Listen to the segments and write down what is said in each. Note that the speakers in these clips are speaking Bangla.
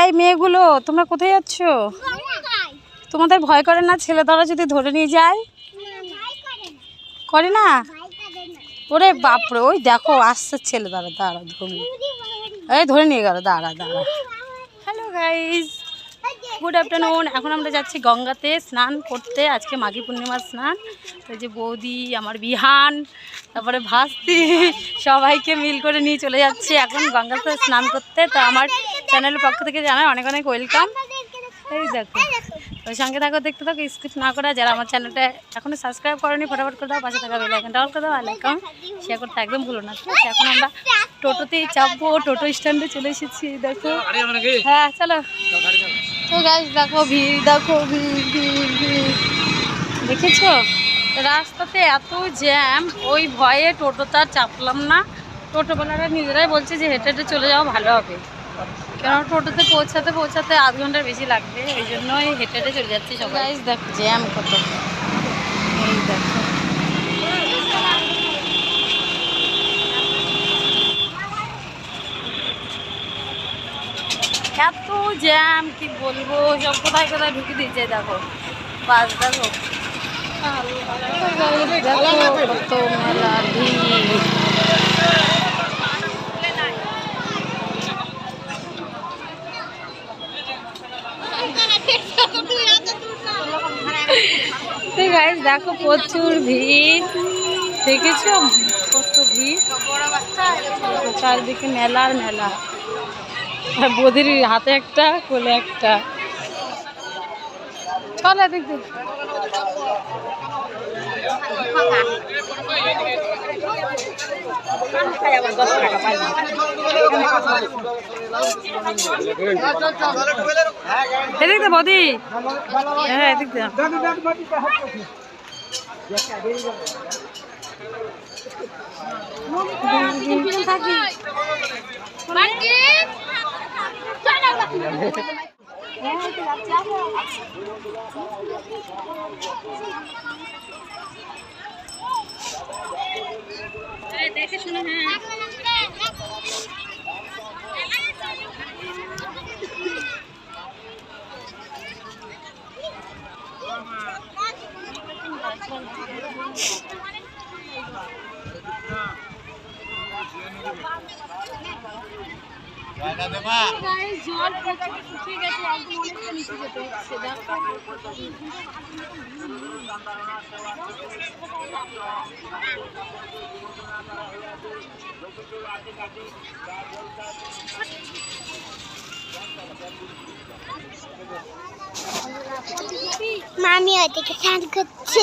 এই মেয়েগুলো, তোমরা কোথায় যাচ্ছ? তোমাদের ভয় করে না ছেলে তারা যদি ধরে নিয়ে যায়? করে না? ওরে বাপরে, ওই দেখো, আসছে ছেলে দাঁড়া দাঁড়া ধরুন এই ধরে নিয়ে গেল, দাঁড়া দাঁড়া। হ্যালো গাইজ গুড আফটারনুন এখন আমরা যাচ্ছি গঙ্গাতে স্নান করতে। আজকে মাঘী পূর্ণিমার স্নান। তো এই যে বৌদি আমার বিহান তারপরে ভাস্তি সবাইকে মিল করে নিয়ে চলে যাচ্ছি এখন গঙ্গাতে স্নান করতে। তো আমার চ্যানেলের পক্ষ থেকে জানাই অনেক অনেক ওয়েলকাম। এই দেখো ওই সঙ্গে থাকো দেখতে থাকো স্কিপ না করা যারা আমার চ্যানেলটা এখনও সাবস্ক্রাইব করেনি ফটাফট করে দাও পাশে থাকা বেল আইকনটা অল করে দাও আর লাইক শেয়ার করতে একদম ভুলো না। ঠিক আছে এখন আমরা টোটোতেই চাপবো টোটো স্ট্যান্ডে চলে এসেছি দেখো। হ্যাঁ চলো। তো গাছ দেখো ভিড় দেখো ভিড় ভিড় ভিড়। দেখেছ? রাস্তাতে এত জ্যাম ওই ভয়ে টোটোতে আর চাপলাম না। টোটোওয়ালারা নিজেরাই বলছে যে হেঁটে হেঁটে চলে যাওয়া ভালো হবে। কেন টোটোতে পৌঁছাতে পৌঁছাতে আধ ঘণ্টার বেশি লাগবে, ওই জন্যই হেঁটে হেঁটে চলে যাচ্ছি সবাই। দেখো জ্যাম কত এই দেখো এত জ্যাম কি বলব? সব কোথায় কোথায় ঢুকে দিচ্ছে দেখো। বাস দেখো। দেখো কত মেলা ভিড় দেখো প্রচুর ভিড়। দেখেছ? কত ভিড়? চারিদিকে মেলা আর মেলা। বদির হাতে একটা কোলে একটা। চল এদিক দে বদি হ্যাঁ দে দেখে শুনে হ্যাঁ জল প্রচুর শুকিয়ে গেছে একদম অনেকটা নিচে যেতে হচ্ছে মামি ওইদিকে স্নান করছে।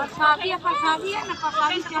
Pasabia, pasabia, na pasabia siya.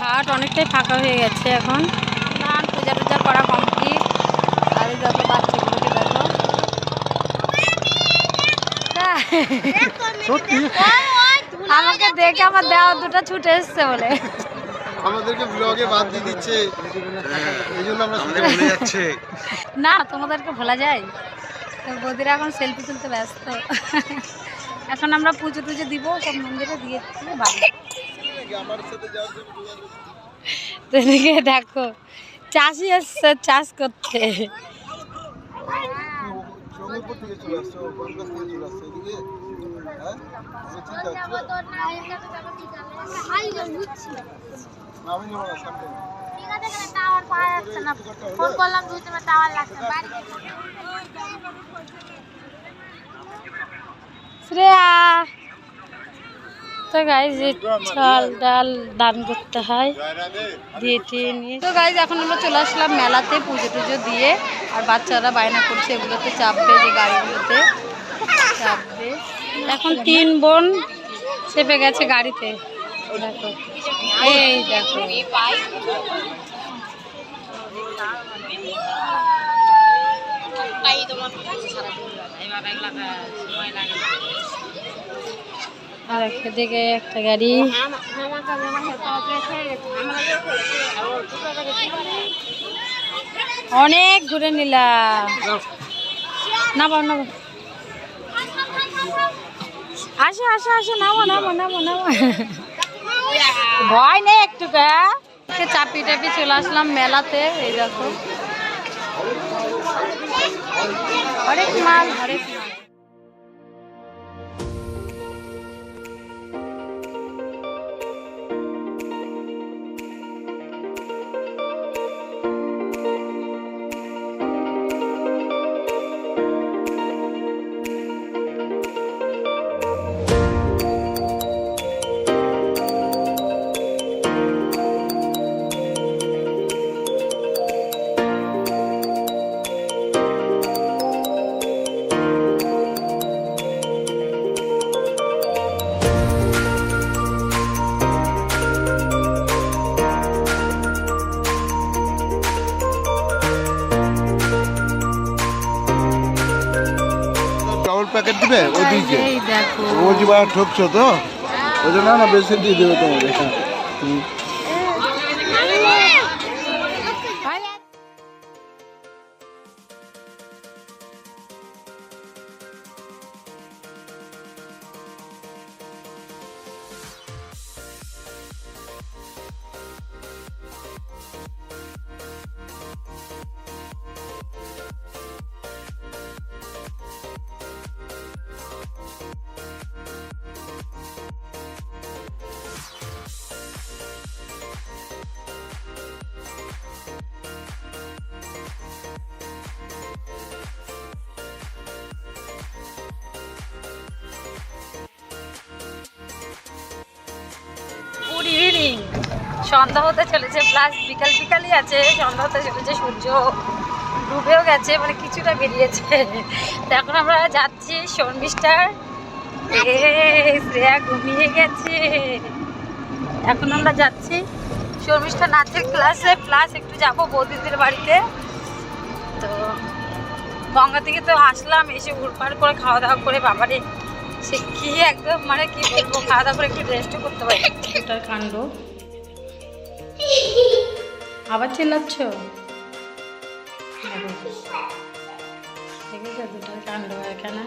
ঘাট অনেকটাই ফাঁকা হয়ে গেছে এখন। পূজা টুজা করা কমপ্লিট। আর এই দেখো বাচ্চাগুলোকে দেখো। হ্যাঁ। আমাকে দেখে আমার দেওয়া দুটো ছুটে এসছে বলে। আমাদেরকে ব্লগে বাদ দিয়ে দিচ্ছে। এই আমরা আমাদের ভুলে যাচ্ছে। না তোমাদেরকে ভোলা যায়। তো বৌদিরা এখন সেলফি তুলতে ব্যস্ত। এখন আমরা পুজো টুজো দিব সব মন্দিরে দিয়ে বাড়ি। আমার সাথে যাওয়ার জন্য তো এদিকে দেখো চাষি এসছে চাষ করতে। আসছে আসছে হচ্ছে আমি নেব না। ফোন করলাম দুই তোমার টাওয়ার লাগছে। বাড়ি শ্রেয়া তো গাইজ চাল ডাল দান করতে হয়। দিয়ে তো গাইজ এখন আমরা চলে আসলাম মেলাতে পুজো টুজো দিয়ে। আর বাচ্চারা বায়না করছে এগুলোতে চাপবে যে গাড়িগুলোতে। চাপবে। এখন তিন বোন চেপে গেছে গাড়িতে। দেখো। এই দেখো। আর একটা দিকে একটা গাড়ি। অনেক ঘুরে নিলাম। না বাবা না আসো আসো আসো নামো নামো নামো নামো ভয় নেই একটু চাপি টাপি চলে আসলাম মেলাতে এই দেখো। হরেক মাল হরেক মাল ওদিকে প্যাকেট দিবে ও দিয়েছে এই দেখো। রোজ বার ঠকছো তো? ওই জন্য না বেশি দিয়ে দেবে তোমাদের গুড ইভিনিং সন্ধ্যা হতে চলেছে প্লাস বিকাল বিকালই আছে। সন্ধ্যা হতে চলেছে, সূর্য ডুবেও গেছে মানে কিছুটা বেরিয়েছে। তো এখন আমরা যাচ্ছি শর্মিষ্ঠার এ শ্রেয়া ঘুমিয়ে গেছে। এখন আমরা যাচ্ছি শর্মিষ্ঠা নাচের ক্লাসে প্লাস একটু যাব বৌদিদের বাড়িতে। তো গঙ্গা থেকে তো আসলাম, এসে উড়পাড় করে খাওয়া দাওয়া করে বাবারে সে কি একদম মানে কি বলব খাওয়া দাওয়া করে একটু রেস্টও করতে পারি। এটার কাণ্ড। আবার চিল্লাচ্ছ? দেখেছ দুটার কাণ্ড এখানে।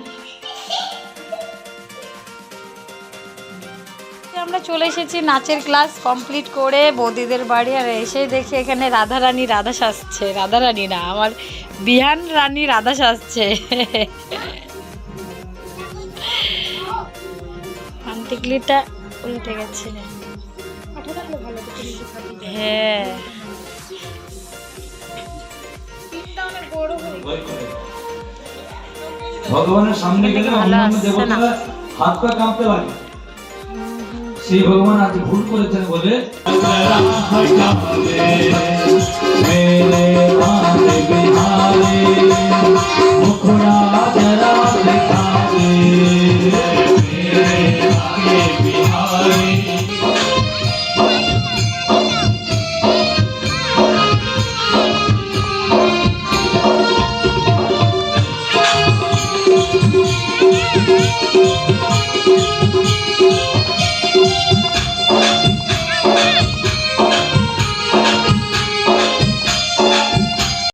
আমরা চলে এসেছি নাচের ক্লাস কমপ্লিট করে বৌদিদের বাড়ি আর এসে দেখি এখানে রাধা রানী রাধা সাজছে। রাধা রানী না আমার বিহান রানী রাধা সাজছে। পান্টিকলিটা উল্টে গেছে হ্যাঁ। ভগবানের সামনে গেলে ভালো অন্যান্য দেবতারা হাত পা কাঁপতে পারে। সেই ভগবান আজ ভুল করেছেন বলে বিহারে